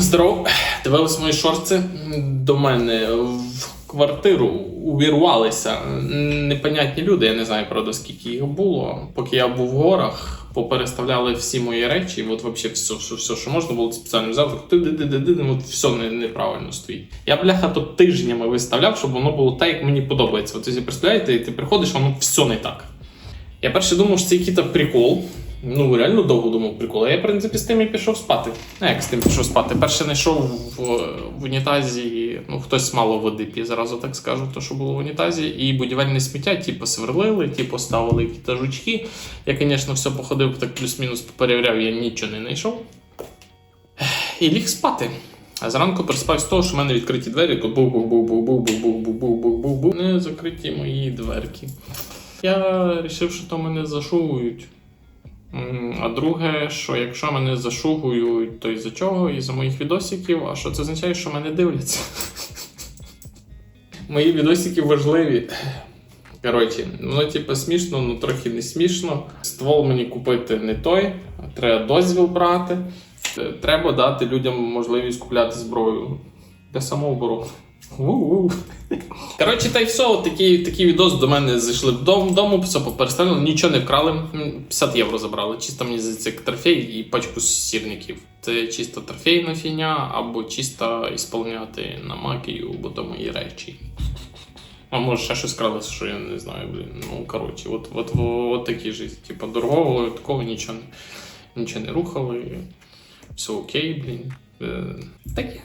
Здоров, дивились мої шорти. До мене в квартиру увірвалися непонятні люди. Я не знаю, правда, скільки їх було. Поки я був в горах, попереставляли всі мої речі. От взагалі все, все, все, що можна було, спеціально так ти-ди-ди-ди-ди, От все неправильно стоїть. Я бляха тут тижнями виставляв, щоб воно було так, як мені подобається. От ви представляєте, і ти приходиш, воно все не так. Я перше думав, що це якийсь прикол. Ну, реально довго думав прикол. Я, в принципі, з тим і пішов спати. А як з тим пішов спати? Перше знайшов в, в унітазі, ну, хтось мало води п'є, зразу так скажу, то, що було в унітазі. І будівельне сміття, ті посверлили, ті поставили якісь жучки. Я, звісно, все походив, так плюс-мінус перевіряв, я нічого не знайшов. І ліг спати. А зранку проспав з того, що в мене відкриті двері, був Не закриті мої дверки. Я вирішив, що то мене зашугують. А друге, що якщо мене зашугують, то із-за чого? Із-за моїх відосиків, а що це означає, що мене дивляться. Мої відосики важливі. Коротше, воно типу смішно, ну трохи не смішно. Ствол мені купити не той, треба дозвіл брати. Е, Треба дати людям можливість купляти зброю для самооборони. Коротше, та й все, такий, такий відос до мене зайшли вдома, все попереставили, нічого не вкрали, 50 євро забрали. Чисто мені здається як трофей і пачку сірників. Це чисто трофейна фігня, або чисто ісполняти на магію, бо то мої речі. А може ще щось крали, що я не знаю, блін. Ну, коротше, от, от, от, такі житті. Типа дорогого, такого нічого, нічого не рухали. Все окей, блін. Е, таке.